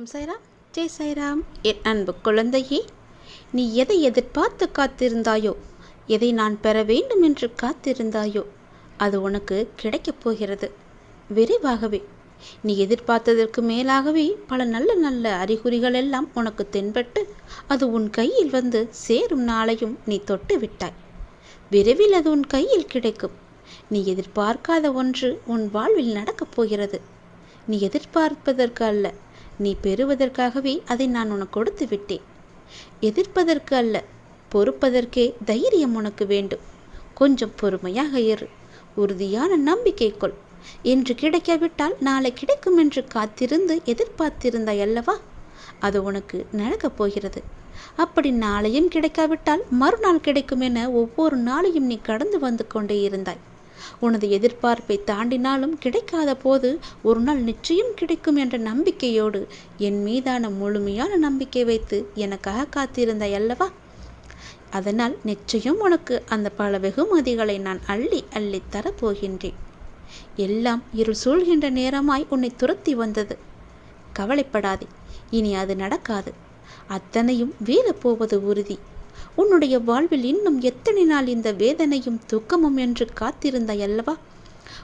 ஓம் சைராம் ஜெய் சைராம் என் அன்பு குழந்தையே நீ எதை எதிர்பார்த்து காத்திருந்தாயோ எதை நான் பெற வேண்டும் என்று காத்திருந்தாயோ அது உனக்கு கிடைக்கப் போகிறது. விரைவாகவே நீ எதிர்பார்த்ததற்கு மேலாகவே பல நல்ல நல்ல அறிகுறிகள் எல்லாம் உனக்கு தென்பட்டு அது உன் கையில் வந்து சேரும் நாளையும் நீ தொட்டு விட்டாய். விரைவில் அது உன் கையில் கிடைக்கும். நீ எதிர்பார்க்காத ஒன்று உன் வாழ்வில் நடக்கப் போகிறது. நீ எதிர்பார்ப்பதற்கு அல்ல நீ பெறுவதற்காகவே அதை நான் உனக்கு கொடுத்து விட்டேன். எதிர்ப்பதற்கு அல்ல பொறுப்பதற்கே தைரியம் உனக்கு வேண்டும். கொஞ்சம் பொறுமையாக இரு உறுதியான நம்பிக்கை கொள். இன்று கிடைக்காவிட்டால் நாளை கிடைக்கும் என்று காத்திருந்து எதிர்பார்த்திருந்தாய் அல்லவா? அது உனக்கு நடக்கப் போகிறது. அப்படி நாளையும் கிடைக்காவிட்டால் மறுநாள் கிடைக்கும் என ஒவ்வொரு நாளையும் நீ கடந்து வந்து கொண்டே இருந்தாய். உனது எதிர்பார்ப்பை தாண்டினாலும் கிடைக்காத போது ஒரு நாள் நிச்சயம் கிடைக்கும் என்ற நம்பிக்கையோடு என் மீதான முழுமையான நம்பிக்கை வைத்து எனக்காக காத்திருந்தாய் அல்லவா? அதனால் நிச்சயம் உனக்கு அந்த பல வெகுமதிகளை நான் அள்ளி அள்ளி தரப்போகின்றேன். எல்லாம் இருள் சூழ்கின்ற நேரமாய் உன்னை துரத்தி வந்தது. கவலைப்படாதே இனி அது நடக்காது. அத்தனையும் வீழப்போவது உறுதி. உன்னுடைய வாழ்வில் இன்னும் எத்தனை நாள் இந்த வேதனையும் துக்கமும் என்று காத்திருந்தாய் அல்லவா?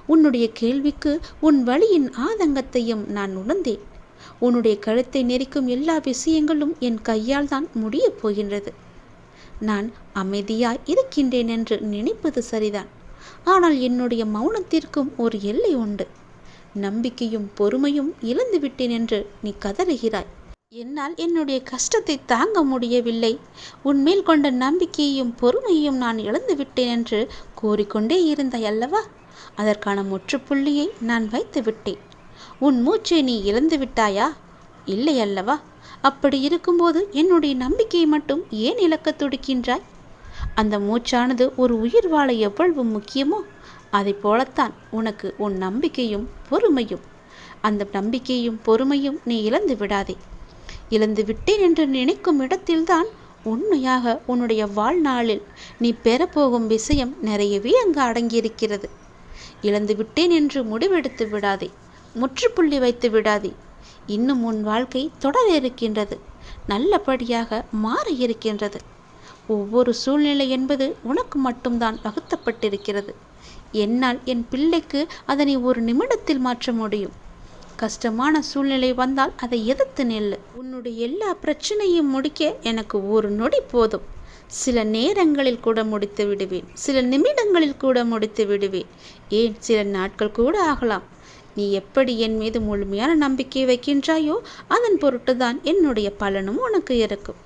உன்னுடைய கேள்விக்கு உன் வழியின் ஆதங்கத்தையும் நான் உணர்ந்தேன். உன்னுடைய கழுத்தை நெரிக்கும் எல்லா விஷயங்களும் என் கையால் தான் முடியப் போகின்றது. நான் அமைதியாய் இருக்கின்றேன் என்று நினைப்பது சரிதான். ஆனால் என்னுடைய மௌனத்திற்கும் ஒரு எல்லை உண்டு. நம்பிக்கையும் பொறுமையும் இழந்து விட்டேன் என்று நீ கதறுகிறாய். என்னால் என்னுடைய கஷ்டத்தை தாங்க முடியவில்லை. உன்மேல் கொண்ட நம்பிக்கையையும் பொறுமையையும் நான் இழந்துவிட்டேன் என்று கூறிக்கொண்டே இருந்தாய் அல்லவா? அதற்கான முற்றுப்புள்ளியை நான் வைத்து விட்டேன். உன் மூச்சை நீ இழந்து விட்டாயா? இல்லை அல்லவா? அப்படி இருக்கும்போது என்னுடைய நம்பிக்கையை மட்டும் ஏன் இழக்க துடிக்கின்றாய்? அந்த மூச்சானது ஒரு உயிர் வாழ எவ்வளவு முக்கியமோ அதை போலத்தான் உனக்கு உன் நம்பிக்கையும் பொறுமையும். அந்த நம்பிக்கையும் பொறுமையும் நீ இழந்து விடாதே. இழந்து விட்டேன் என்று நினைக்கும் இடத்தில்தான் உண்மையாக உன்னுடைய வாழ்நாளில் நீ பெறப்போகும் விஷயம் நிறையவே அங்கு அடங்கியிருக்கிறது. இழந்து விட்டேன் என்று முடிவெடுத்து விடாதே முற்றுப்புள்ளி வைத்து விடாதே. இன்னும் உன் வாழ்க்கை தொடர இருக்கின்றது நல்லபடியாக மாற இருக்கின்றது. ஒவ்வொரு சூழ்நிலை என்பது உனக்கு மட்டும்தான் வகுத்தப்பட்டிருக்கிறது. என்னால் என் பிள்ளைக்கு அதனை ஒரு நிமிடத்தில் மாற்ற முடியும். கஷ்டமான சூழ்நிலை வந்தால் அதை எதிர்த்து நெல்லு. உன்னுடைய எல்லா பிரச்சனையும் முடிக்க எனக்கு ஒரு நொடி போதும். சில நேரங்களில் கூட முடித்து விடுவேன். சில நிமிடங்களில் கூட முடித்து விடுவேன். ஏன்? சில நாட்கள் கூட ஆகலாம். நீ எப்படி என் மீது முழுமையான நம்பிக்கை வைக்கின்றாயோ அதன் பொருட்டு தான் என்னுடைய பலனும் உனக்கு இருக்கும்.